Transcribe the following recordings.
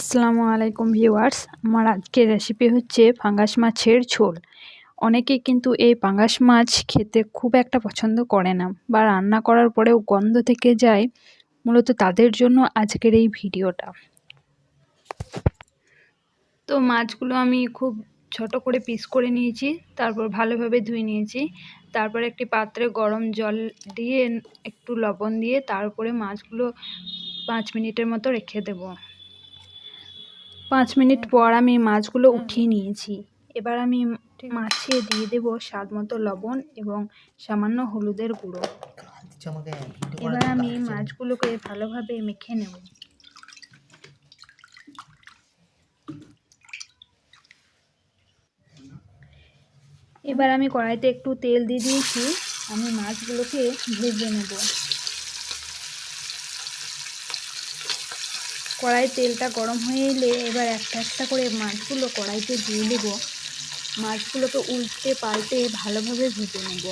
আসসালামু আলাইকুম ভিউয়ার্স। আমার আজকের রেসিপি হচ্ছে পাঙ্গাস মাছের ঝোল। অনেকে কিন্তু এই পাঙ্গাস মাছ খেতে খুব একটা পছন্দ করে না বা রান্না করার পরেও গন্ধ থেকে যায়। মূলত তাদের জন্য আজকের এই ভিডিওটা। তো মাছগুলো আমি খুব ছোট করে পিস করে নিয়েছি, তারপর ভালোভাবে ধুয়ে নিয়েছি। তারপর একটি পাত্রে গরম জল দিয়ে একটু লবণ দিয়ে তারপরে মাছগুলো পাঁচ মিনিটের মতো রেখে দেবো। পাঁচ মিনিট পর আমি মাছগুলো উঠিয়ে নিয়েছি। এবার আমি মাছে দিয়ে দেব স্বাদ মতো লবণ এবং সামান্য হলুদের গুঁড়ো। এবার আমি মাছগুলোকে ভালোভাবে মেখে নেব। এবার আমি কড়াইতে একটু তেল দিয়ে দিয়েছি। আমি মাছগুলোকে ভেজে নেব। কড়াই তেলটা গরম হয়ে এলে এবার একটা একটা করে মাছগুলো কড়াইতে দিয়ে দেবো। মাছগুলোকে উল্টে পাল্টে ভালোভাবে ভেজে নেব।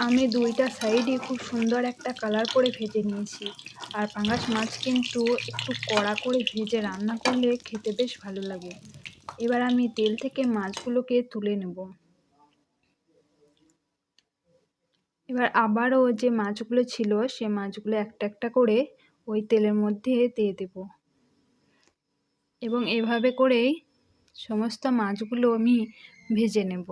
আমি দুইটা সাইডই খুব সুন্দর একটা কালার করে ভেজে নিয়েছি। আর পাঙ্গাস মাছ কিন্তু একটু কড়া করে ভেজে রান্না করলে খেতে বেশ ভালো লাগে। এবার আমি তেল থেকে মাছগুলোকে তুলে নেব। এবার আবারও যে মাছগুলো ছিল, সে মাছগুলো একটা একটা করে ওই তেলের মধ্যে দিয়ে দেব। এবং এভাবে করেই সমস্ত মাছগুলো আমি ভেজে নেব।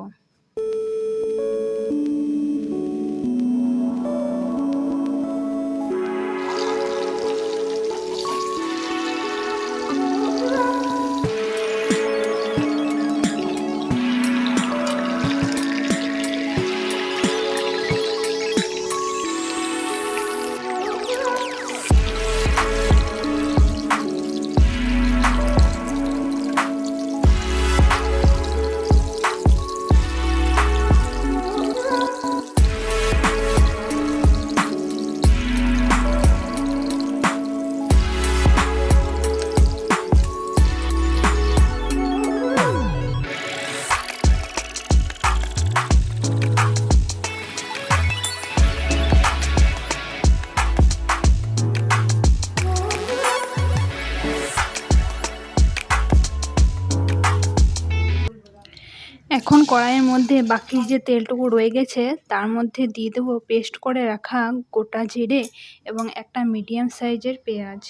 কড়াইয়ের মধ্যে বাকি যে তেলটুকু রয়ে গেছে, তার মধ্যে দিয়ে দেবো পেস্ট করে রাখা গোটা জিরে এবং একটা মিডিয়াম সাইজের পেঁয়াজ।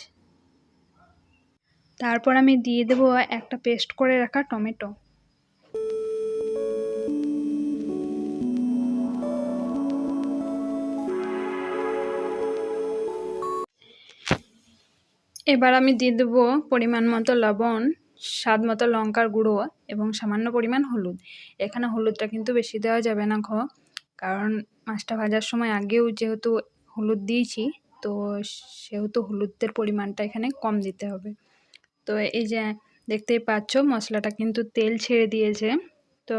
তারপর আমি দিয়ে দেবো একটা পেস্ট করে রাখা টমেটো। এবার আমি দিয়ে দেবো পরিমাণ মতো লবণ। স্বাদ মতো লঙ্কার গুঁড়ো এবং সামান্য পরিমাণ হলুদ। এখানে হলুদটা কিন্তু বেশি দেওয়া যাবে না ঘ, কারণ মাছটা ভাজার সময় আগেও যেহেতু হলুদ দিয়েছি, তো সেহেতু হলুদের পরিমাণটা এখানে কম দিতে হবে। তো এই যে দেখতেই পাচ্ছ, মশলাটা কিন্তু তেল ছেড়ে দিয়েছে। তো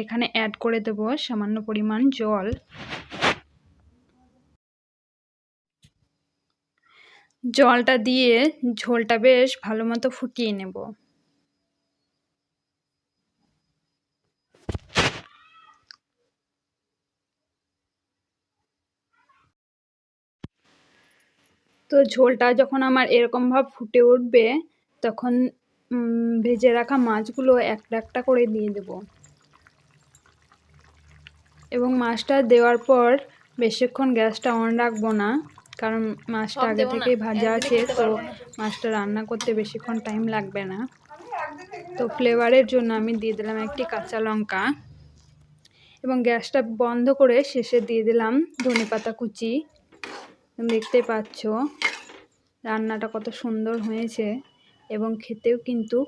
এখানে অ্যাড করে দেব সামান্য পরিমাণ জল। জলটা দিয়ে ঝোলটা বেশ ভালো মতো ফুটিয়ে নেব। তো ঝোলটা যখন আমার এরকম ভাব ফুটে উঠবে, তখন ভেজে রাখা মাছগুলো একটা একটা করে দিয়ে দেব। এবং মাছটা দেওয়ার পর বেশিক্ষণ গ্যাসটা অন রাখব না। কারণ মাছটা আগে থেকেই ভাজা আছে তো মাছটা রান্না করতে বেশিক্ষণ টাইম লাগবে না। তো ফ্লেভারের জন্য আমি দিয়ে দিলাম একটি কাঁচা লঙ্কা এবং গ্যাসটা বন্ধ করে শেষে দিয়ে দিলাম ধনে পাতা কুচি। দেখতে পাচ্ছ রান্নাটা কত সুন্দর হয়েছে এবং খেতেও কিন্তু